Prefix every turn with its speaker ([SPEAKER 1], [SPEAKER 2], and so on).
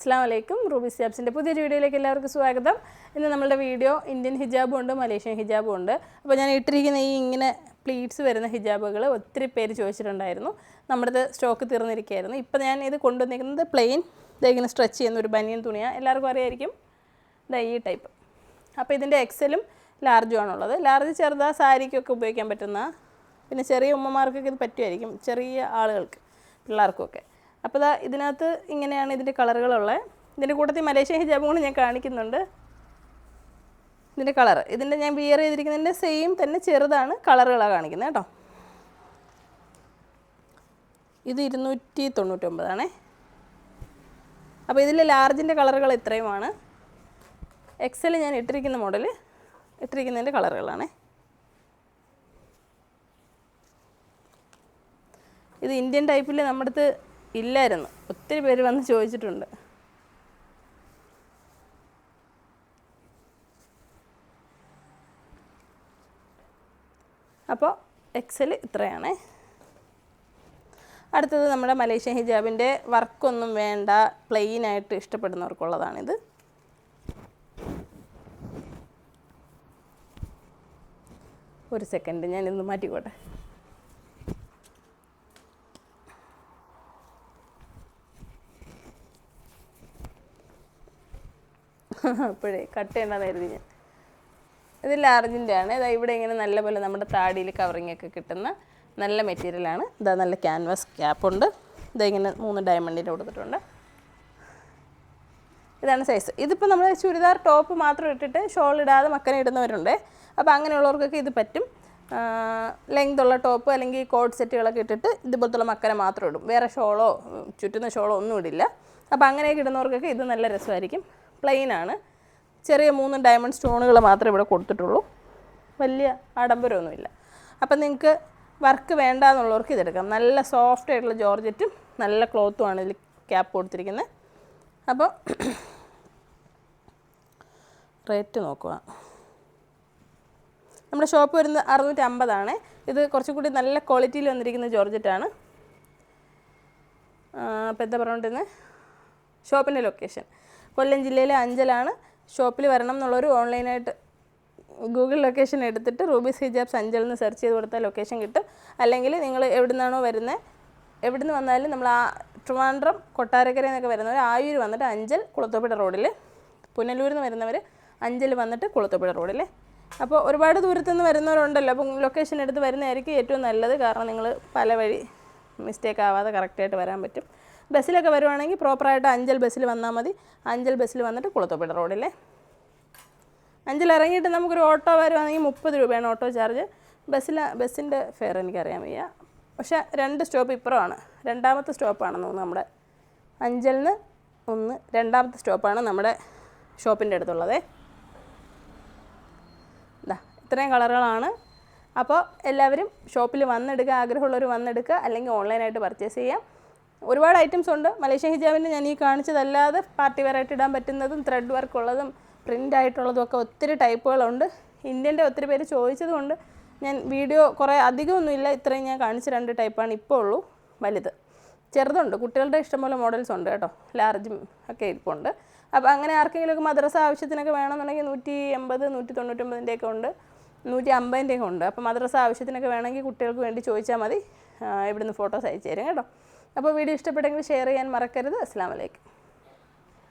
[SPEAKER 1] അസ്സാം വലൈക്കും റൂബി സ്റ്റാബ്സിൻ്റെ പുതിയൊരു വീഡിയോയിലേക്ക് എല്ലാവർക്കും സ്വാഗതം ഇന്ന് നമ്മളുടെ വീഡിയോ ഇന്ത്യൻ ഹിജാബും ഉണ്ട് മലേഷ്യൻ ഹിജാബും ഉണ്ട് അപ്പോൾ ഞാൻ ഇട്ടിരിക്കുന്ന ഈ ഇങ്ങനെ പ്ലീറ്റ്സ് വരുന്ന ഹിജാബുകൾ ഒത്തിരി പേര് ചോദിച്ചിട്ടുണ്ടായിരുന്നു നമ്മുടെ സ്റ്റോക്ക് തീർന്നിരിക്കുകയായിരുന്നു ഇപ്പോൾ ഞാൻ ഇത് കൊണ്ടുവന്നിരിക്കുന്നത് പ്ലെയിൻ ഇങ്ങനെ സ്ട്രെച്ച് ചെയ്യുന്ന ഒരു ബനിയൻ തുണിയാണ് എല്ലാവർക്കും അറിയായിരിക്കും ഇതാ ഈ ടൈപ്പ് അപ്പോൾ ഇതിൻ്റെ എക്സലും ലാർജും ആണുള്ളത് ലാർജ് ചെറുതാ സാരിക്കൊക്കെ ഉപയോഗിക്കാൻ പറ്റുന്ന പിന്നെ ചെറിയ ഉമ്മമാർക്കൊക്കെ ഇത് പറ്റുമായിരിക്കും ചെറിയ ആളുകൾക്ക് പിള്ളേർക്കൊക്കെ അപ്പോൾ ഇതാ ഇതിനകത്ത് ഇങ്ങനെയാണ് ഇതിൻ്റെ കളറുകളുള്ളത് ഇതിൻ്റെ കൂട്ടത്തിൽ മലേഷ്യ ഹിജാബും കൂടി ഞാൻ കാണിക്കുന്നുണ്ട് ഇതിൻ്റെ കളർ ഇതിൻ്റെ ഞാൻ ബിയർ ചെയ്തിരിക്കുന്നതിൻ്റെ സെയിം തന്നെ ചെറുതാണ് കളറുകളാണ് കാണിക്കുന്നത് കേട്ടോ ഇത് ഇരുന്നൂറ്റി തൊണ്ണൂറ്റൊമ്പതാണേ അപ്പോൾ ഇതിൽ ലാർജിൻ്റെ കളറുകൾ ഇത്രയുമാണ് എക്സൽ ഞാൻ ഇട്ടിരിക്കുന്ന മോഡൽ ഇട്ടിരിക്കുന്നതിൻ്റെ കളറുകളാണേ ഇത് ഇന്ത്യൻ ടൈപ്പിൽ നമ്മുടെ അടുത്ത് ഇല്ലായിരുന്നു ഒത്തിരി പേര് വന്ന് ചോദിച്ചിട്ടുണ്ട് അപ്പോൾ എക്സൽ ഇത്രയാണ് അടുത്തത് നമ്മുടെ മലേഷ്യൻ ഹിജാബിൻ്റെ വർക്കൊന്നും വേണ്ട പ്ലെയിനായിട്ട് ഇഷ്ടപ്പെടുന്നവർക്കുള്ളതാണിത് ഒരു സെക്കൻഡ് ഞാനിന്ന് മാറ്റിക്കോട്ടെ അപ്പോഴേ കട്ട് ചെയ്യണ്ടെന്ന് ഞാൻ ഇത് ലാർജിൻ്റെ ആണ് ഇതാ ഇവിടെ ഇങ്ങനെ നല്ല പോലെ നമ്മുടെ താടിയിൽ കവറിംഗ് ഒക്കെ കിട്ടുന്ന നല്ല മെറ്റീരിയലാണ് ഇതാ നല്ല ക്യാൻവാസ് ക്യാപ്പുണ്ട് ഇതാ ഇങ്ങനെ മൂന്ന് ഡയമണ്ടിൻ്റെ കൊടുത്തിട്ടുണ്ട് ഇതാണ് സൈസ് ഇതിപ്പോൾ നമ്മൾ ചുരിദാർ ടോപ്പ് മാത്രം ഇട്ടിട്ട് ഷോൾ ഇടാതെ മക്കനെ ഇടുന്നവരുണ്ട് അപ്പോൾ അങ്ങനെയുള്ളവർക്കൊക്കെ ഇത് പറ്റും ലെങ്ത് ഉള്ള ടോപ്പ് അല്ലെങ്കിൽ കോട്ട് സെറ്റുകളൊക്കെ ഇട്ടിട്ട് ഇതുപോലത്തുള്ള മക്കനെ മാത്രം ഇടും വേറെ ഷോളോ ചുറ്റുന്ന ഷോളോ ഒന്നും ഇടില്ല അപ്പോൾ അങ്ങനെയൊക്കെ ഇടുന്നവർക്കൊക്കെ ഇത് നല്ല രസമായിരിക്കും പ്ലെയിൻ ആണ് ചെറിയ മൂന്ന് ഡയമണ്ട് സ്റ്റോണുകൾ മാത്രമേ ഇവിടെ കൊടുത്തിട്ടുള്ളൂ വലിയ ആഡംബരമൊന്നുമില്ല അപ്പം നിങ്ങൾക്ക് വർക്ക് വേണ്ട എന്നുള്ളവർക്ക് ഇതെടുക്കാം നല്ല സോഫ്റ്റ് ആയിട്ടുള്ള ജോർജറ്റും നല്ല ക്ലോത്തുമാണ് ഇതിൽ ക്യാപ്പ് കൊടുത്തിരിക്കുന്നത് അപ്പോൾ റേറ്റ് നോക്കുക നമ്മുടെ ഷോപ്പ് വരുന്നത് അമ്പതാണ് ഇത് കുറച്ചും കൂടി നല്ല ക്വാളിറ്റിയിൽ വന്നിരിക്കുന്ന ജോർജറ്റാണ് അപ്പോൾ എന്താ പറഞ്ഞുകൊണ്ടിരുന്നത് ഷോപ്പിൻ്റെ ലൊക്കേഷൻ കൊല്ലം ജില്ലയിലെ അഞ്ചലാണ് ഷോപ്പിൽ വരണം എന്നുള്ളൊരു ഓൺലൈനായിട്ട് ഗൂഗിൾ ലൊക്കേഷൻ എടുത്തിട്ട് റൂബീസ് ഹിജാബ്സ് അഞ്ചൽ എന്ന് സെർച്ച് ചെയ്ത് കൊടുത്താൽ ലൊക്കേഷൻ കിട്ടും അല്ലെങ്കിൽ നിങ്ങൾ എവിടെ നിന്നാണോ വരുന്നത് എവിടെ നിന്ന് വന്നാലും നമ്മൾ ആ ട്രിവാൻഡ്രം കൊട്ടാരക്കര എന്നൊക്കെ വരുന്നവർ ആയൂർ വന്നിട്ട് അഞ്ചൽ കുളത്തോപ്പിട റോഡിൽ പുനലൂരിൽ നിന്ന് വരുന്നവർ അഞ്ചൽ വന്നിട്ട് കുളത്തോപ്പിട റോഡിൽ അപ്പോൾ ഒരുപാട് ദൂരത്തുനിന്ന് വരുന്നവരുണ്ടല്ലോ അപ്പം ലൊക്കേഷൻ എടുത്ത് വരുന്നതായിരിക്കും ഏറ്റവും നല്ലത് കാരണം നിങ്ങൾ പല വഴി മിസ്റ്റേക്ക് ആവാതെ കറക്റ്റായിട്ട് വരാൻ പറ്റും ബസ്സിലൊക്കെ വരുവാണെങ്കിൽ പ്രോപ്പറായിട്ട് അഞ്ചൽ ബസ്സിൽ വന്നാൽ മതി അഞ്ചൽ ബസ്സിൽ വന്നിട്ട് കുളത്തോപ്പിട റോഡിലെ അഞ്ചൽ ഇറങ്ങിയിട്ട് നമുക്കൊരു ഓട്ടോ വരുവാണെങ്കിൽ മുപ്പത് രൂപയാണ് ഓട്ടോ ചാർജ് ബസ്സിൽ ബസ്സിൻ്റെ ഫെയർ എനിക്കറിയാൻ വയ്യ പക്ഷെ രണ്ട് സ്റ്റോപ്പ് ഇപ്പുറമാണ് രണ്ടാമത്തെ സ്റ്റോപ്പാണെന്ന് തോന്നുന്നു നമ്മുടെ അഞ്ചലിന് ഒന്ന് രണ്ടാമത്തെ സ്റ്റോപ്പാണ് നമ്മുടെ ഷോപ്പിൻ്റെ അടുത്തുള്ളത് ഇതാ ഇത്രയും കളറുകളാണ് അപ്പോൾ എല്ലാവരും ഷോപ്പിൽ വന്നെടുക്കുക ആഗ്രഹമുള്ളവർ വന്നെടുക്കുക അല്ലെങ്കിൽ ഓൺലൈനായിട്ട് പർച്ചേസ് ചെയ്യാം ഒരുപാട് ഐറ്റംസ് ഉണ്ട് മലേഷ്യൻ ഹിജാബിന് ഞാൻ ഈ കാണിച്ചതല്ലാതെ പാർട്ടി വെയറായിട്ട് ഇടാൻ പറ്റുന്നതും ത്രെഡ് ഉള്ളതും പ്രിൻ്റ് ആയിട്ടുള്ളതും ഒക്കെ ഒത്തിരി ടൈപ്പുകളുണ്ട് ഇന്ത്യൻ്റെ ഒത്തിരി പേര് ചോദിച്ചതുകൊണ്ട് ഞാൻ വീഡിയോ കുറേ അധികമൊന്നുമില്ല ഇത്രയും ഞാൻ കാണിച്ച രണ്ട് ടൈപ്പാണ് ഇപ്പോൾ ഉള്ളൂ വലുത് ചെറുതുണ്ട് കുട്ടികളുടെ ഇഷ്ടംപോലെ മോഡൽസ് ഉണ്ട് കേട്ടോ ലാർജും ഒക്കെ ഇരിപ്പുണ്ട് അപ്പോൾ അങ്ങനെ ആർക്കെങ്കിലുമൊക്കെ മദ്രസ ആവശ്യത്തിനൊക്കെ വേണമെന്നുണ്ടെങ്കിൽ നൂറ്റി എൺപത് നൂറ്റി തൊണ്ണൂറ്റൊമ്പതിൻ്റെയൊക്കെ ഉണ്ട് നൂറ്റി അമ്പതിൻ്റെയൊക്കെ ഉണ്ട് അപ്പോൾ മദ്രസ ആവശ്യത്തിനൊക്കെ വേണമെങ്കിൽ കുട്ടികൾക്ക് വേണ്ടി ചോദിച്ചാൽ മതി ഇവിടുന്ന് ഫോട്ടോസ് അയച്ചു തരും കേട്ടോ അപ്പോൾ വീഡിയോ ഇഷ്ടപ്പെട്ടെങ്കിൽ ഷെയർ ചെയ്യാൻ മറക്കരുത് അസ്സാം വലൈക്കും